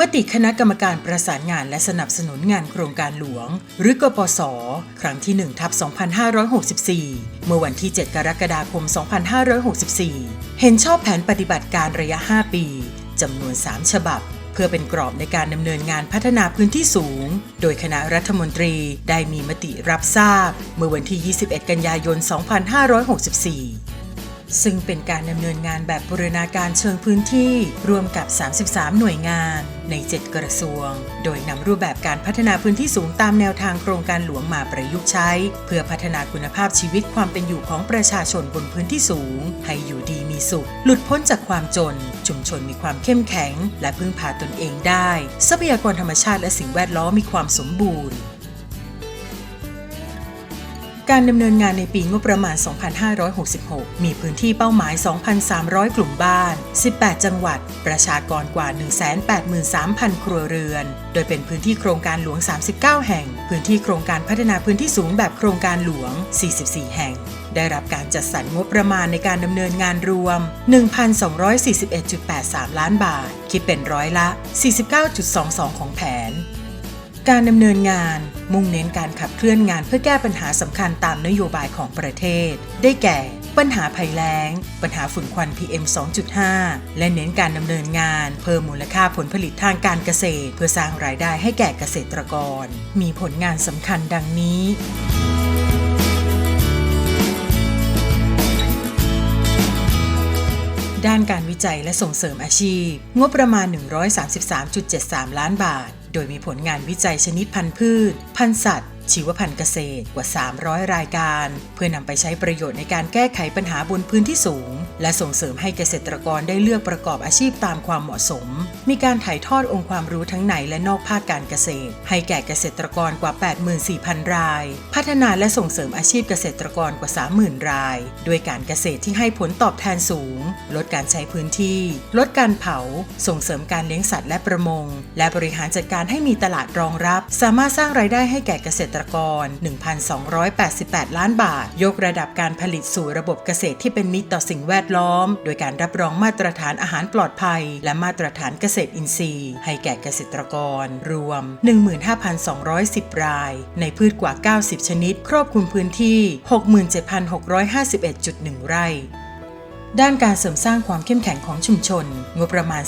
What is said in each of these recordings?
มติคณะกรรมการประสานงานและสนับสนุนงานโครงการหลวง หรือกปส ครั้งที่1ทับ2564 เมื่อวันที่ 7 กรกฎาคม 2564 เห็นชอบแผนปฏิบัติการระยะ 5 ปีจำนวน 3 ฉบับ เพื่อเป็นกรอบในการดำเนินงานพัฒนาพื้นที่สูง โดยคณะรัฐมนตรีได้มีมติรับทราบ เมื่อวันที่ 21 กันยายน 2564 ซึ่งเป็นการดำเนินงานแบบบูรณาการเชิงพื้นที่ร่วมกับ 33 หน่วยงาน ใน 7 กระทรวง โดยนำรูปแบบการพัฒนาพื้นที่สูงตามแนวทางโครงการหลวงมาประยุกต์ใช้ เพื่อพัฒนาคุณภาพชีวิตความเป็นอยู่ของประชาชนบนพื้นที่สูง ให้อยู่ดีมีสุข หลุดพ้นจากความจน ชุมชนมีความเข้มแข็ง และพึ่งพาตนเองได้ ทรัพยากรธรรมชาติและสิ่งแวดล้อมมีความสมบูรณ์ การดำเนินงานในปีงบประมาณ 2566 มีพื้นที่เป้าหมาย 2,300 กลุ่มบ้าน 18 จังหวัด ประชากรกว่า 183,000 ครัวเรือน โดยเป็นพื้นที่โครงการหลวง 39 แห่ง พื้นที่โครงการพัฒนาพื้นที่สูงแบบโครงการหลวง 44 แห่ง ได้รับการจัดสรรงบประมาณในการดำเนินงานรวม 1,241.83 ล้านบาท คิดเป็นร้อยละ 49.22 ของแผน การดำเนินงาน มุ่งเน้นการขับเคลื่อนงานเพื่อแก้ปัญหาสำคัญตามนโยบายของประเทศ ได้แก่ ปัญหาภัยแล้ง ปัญหาฝุ่นควัน PM 2.5 และเน้นการดำเนินงาน เพิ่มมูลค่าผลผลิตทางการเกษตร เพื่อสร้างรายได้ให้แก่เกษตรกร มีผลงานสำคัญดังนี้ด้านการวิจัยและส่งเสริมอาชีพ งบประมาณ 133.73 ล้านบาท โดยมีผลงานวิจัยชนิดพันธุ์พืช พันธุ์สัตว์ชีวพันธุ์เกษตรกว่า 300 รายการ เพื่อนำไปใช้ประโยชน์ในการแก้ไขปัญหาบนพื้นที่สูง และส่งเสริมให้เกษตรกรได้เลือกประกอบอาชีพตามความเหมาะสม มีการถ่ายทอดองค์ความรู้ทั้งในและนอกภาคการเกษตร ให้แก่เกษตรกรกว่า 84,000 ราย พัฒนาและส่งเสริมอาชีพเกษตรกรกว่า 30,000 รายด้วยการเกษตรที่ให้ผลตอบแทนสูง ลดการใช้พื้นที่ ลดการเผา ส่งเสริมการเลี้ยงสัตว์และประมง และบริหารจัดการให้มีตลาดรองรับ สามารถสร้างรายได้ให้แก่เกษตรกร 1,288 ล้านบาท ยกระดับการผลิตสู่ระบบเกษตรที่เป็นมิตรต่อสิ่งแวดล้อม โดยการรับรองมาตรฐานอาหารปลอดภัย และมาตรฐานเกษตรอินทรีย์ ให้แก่เกษตรกร รวม 15,210 ราย ในพืชกว่า 90 ชนิด ครอบคลุมพื้นที่ 67,651.1 ไร่ ด้านการเสริมสร้างความเข้มแข็งของชุมชน งบประมาณ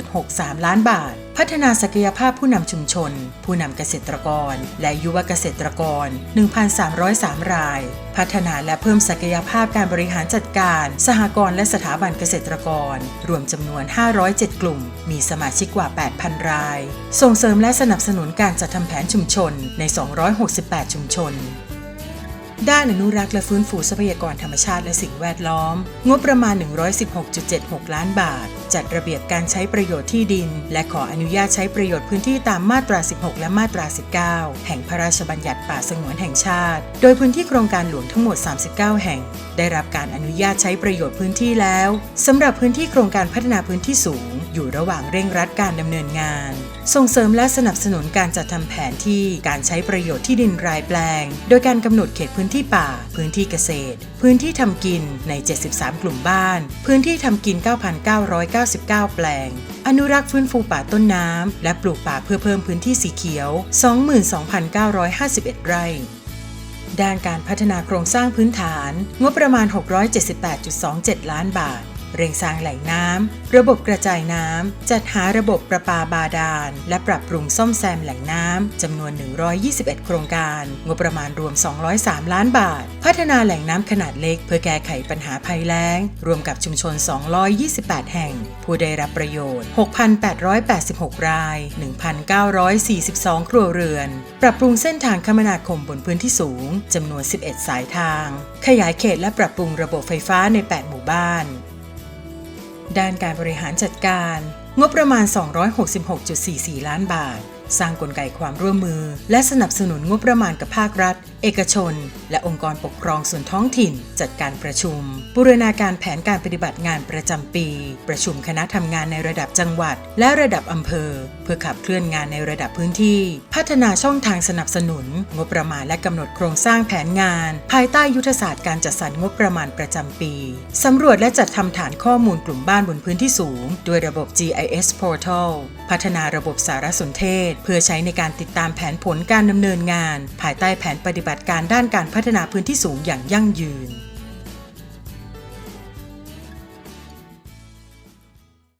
46.63 ล้านบาท พัฒนาศักยภาพผู้นำชุมชน ผู้นำเกษตรกร และยุวเกษตรกร 1,303 ราย พัฒนาและเพิ่มศักยภาพการบริหารจัดการ สหกรณ์และสถาบันเกษตรกร รวมจำนวน 507 กลุ่ม มีสมาชิกกว่า 8,000 ราย ส่งเสริมและสนับสนุนการจัดทำแผนชุมชนใน 268 ชุมชน ด้านอนุรักษ์และฟื้นฟูทรัพยากรธรรมชาติและสิ่งแวดล้อม งบประมาณ 116.76 ล้านบาท จัดระเบียบการใช้ประโยชน์ที่ดิน และขออนุญาตใช้ประโยชน์พื้นที่ตามมาตรา 16 และมาตรา 19 แห่งพระราชบัญญัติป่าสงวนแห่งชาติ โดยพื้นที่โครงการหลวงทั้งหมด 39 แห่ง ได้รับการอนุญาตใช้ประโยชน์พื้นที่แล้วสำหรับพื้นที่โครงการพัฒนาพื้นที่สูง อยู่ระหว่างเร่งรัดการดำเนินงาน ส่งเสริมและสนับสนุนการจัดทำแผนที่การใช้ประโยชน์ที่ดินรายแปลง โดยการกำหนดเขตพื้นที่ป่า พื้นที่เกษตร พื้นที่ทำกินใน 73 กลุ่มบ้าน พื้นที่ทำกิน9,999 แปลง อนุรักษ์ฟื้นฟูป่าต้นน้ำ และปลูกป่าเพื่อเพิ่มพื้นที่สีเขียว 22,951 ไร่ด้านการพัฒนาโครงสร้างพื้นฐาน งบประมาณ 678.27 ล้านบาท เร่งสร้างแหล่งน้ำ ระบบกระจายน้ำ จัดหาระบบประปาบาดาล และปรับปรุงซ่อมแซมแหล่งน้ำจำนวน 121 โครงการ งบประมาณรวม 203 ล้านบาท พัฒนาแหล่งน้ำขนาดเล็ก เพื่อแก้ไขปัญหาภัยแล้ง รวมกับชุมชน 228 แห่ง ผู้ได้รับประโยชน์ 6,886 ราย 1,942 ครัวเรือน ปรับปรุงเส้นทางคมนาคมบนพื้นที่สูงจำนวน 11 สายทาง ขยายเขตและปรับปรุงระบบไฟฟ้าใน 8 หมู่บ้าน ด้านการบริหารจัดการ งบประมาณ 266.44 ล้านบาท สร้างกลไกความร่วมมือ และสนับสนุนงบประมาณกับภาครัฐเอกชน และองค์กรปกครองส่วนท้องถิ่น จัดการประชุมบูรณาการแผนการปฏิบัติงานประจำปี ประชุมคณะทำงานในระดับจังหวัด และระดับอำเภอ เพื่อขับเคลื่อนงานในระดับพื้นที่ พัฒนาช่องทางสนับสนุน งบประมาณและกำหนดโครงสร้างแผนงาน ภายใต้ยุทธศาสตร์การจัดสรรงบประมาณประจำปีสำรวจและจัดทำฐานข้อมูลกลุ่มบ้านบนพื้นที่สูง ด้วยระบบ GIS Portal พัฒนาระบบสารสนเทศ เพื่อใช้ในการติดตามแผนผลการดำเนินงาน ภายใต้แผนปฏิบัติการด้านการพัฒนาพื้นที่สูงอย่างยั่งยืน